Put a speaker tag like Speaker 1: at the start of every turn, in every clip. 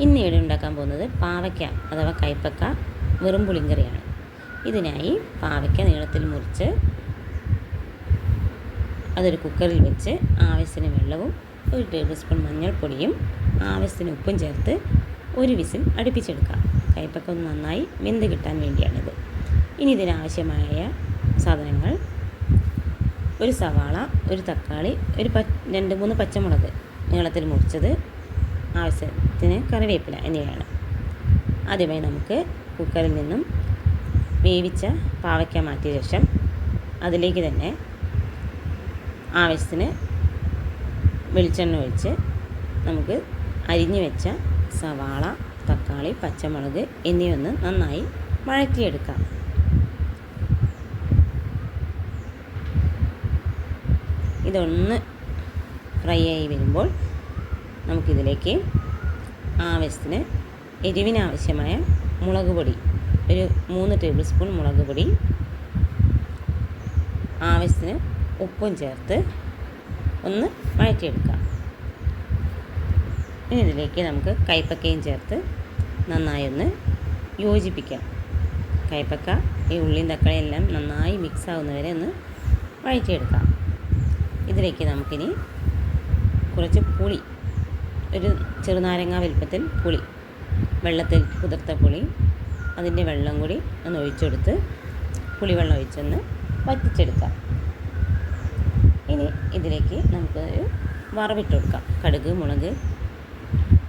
Speaker 1: ഇന്ന് ഇവിടെ ഉണ്ടാക്കാൻ പോകുന്നത് പാവയ്ക്ക അഥവാ കൈപ്പക്ക വെറും പുളിങ്കറിയാണ്. ഇതിനായി പാവയ്ക്ക നീളത്തിൽ മുറിച്ച് അതൊരു കുക്കറിൽ വെച്ച് ആവശ്യത്തിന് വെള്ളവും ഒരു ടേബിൾ സ്പൂൺ മഞ്ഞൾപ്പൊടിയും ആവശ്യത്തിന് ഉപ്പും ചേർത്ത് ഒരു വിസിൽ അടുപ്പിച്ചെടുക്കാം. കൈപ്പക്ക ഒന്ന് നന്നായി വെന്ത് കിട്ടാൻ വേണ്ടിയാണിത്. ഇനി ഇതിനാവശ്യമായ സാധനങ്ങൾ ഒരു സവാള ഒരു തക്കാളി ഒരു പ രണ്ട് മൂന്ന് പച്ചമുളക് നീളത്തിൽ മുറിച്ചത് ആവശ്യത്തിന് കറിവേപ്പില എന്നിവയാണ്. ആദ്യമായി നമുക്ക് കുക്കറിൽ നിന്നും വേവിച്ച പാവയ്ക്ക മാറ്റിയ ശേഷം അതിലേക്ക് തന്നെ ആവശ്യത്തിന് വെളിച്ചെണ്ണ ഒഴിച്ച് നമുക്ക് അരിഞ്ഞു വെച്ച സവാള തക്കാളി പച്ചമുളക് എന്നിവയൊന്ന് നന്നായി വഴറ്റിയെടുക്കാം. ഇതൊന്ന് ഫ്രൈ ആയി വരുമ്പോൾ നമുക്കിതിലേക്ക് ആവശ്യത്തിന് എരിവിനാവശ്യമായ മുളക് പൊടി. ഒരു മൂന്ന് ടേബിൾ സ്പൂൺ മുളക് പൊടി. ആവശ്യത്തിന് ഉപ്പും ചേർത്ത് ഒന്ന് വഴറ്റിയെടുക്കാം. ഇനി ഇതിലേക്ക് നമുക്ക് കൈപ്പക്കയും ചേർത്ത് നന്നായി ഒന്ന് യോജിപ്പിക്കാം. കൈപ്പക്ക ഈ ഉള്ളിയും തക്കാളിയും എല്ലാം നന്നായി മിക്സ് ആവുന്നവരെ ഒന്ന് വഴറ്റിയെടുക്കാം. ഇതിലേക്ക് നമുക്കിനി കുറച്ച് പുളി ഒരു ചെറുനാരങ്ങ വലിപ്പത്തിൽ പുളി വെള്ളത്തിൽ കുതിർത്ത പുളി അതിന്റെ വെള്ളം കൂടി ഒന്ന് ഒഴിച്ചെടുത്ത് പുളിവെള്ളം ഒഴിച്ചൊന്ന് വറ്റിച്ചെടുക്കാം. ഇനി ഇതിലേക്ക് നമുക്ക് വറവിട്ട് കൊടുക്കാം. കടുക് മുളക്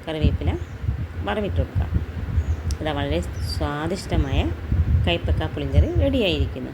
Speaker 1: കറിവേപ്പില വറവിട്ട് കൊടുക്കാം. ഇതാ വളരെ സ്വാദിഷ്ടമായ കൈപ്പക്ക പുളിങ്കറി റെഡിയായിരിക്കുന്നു.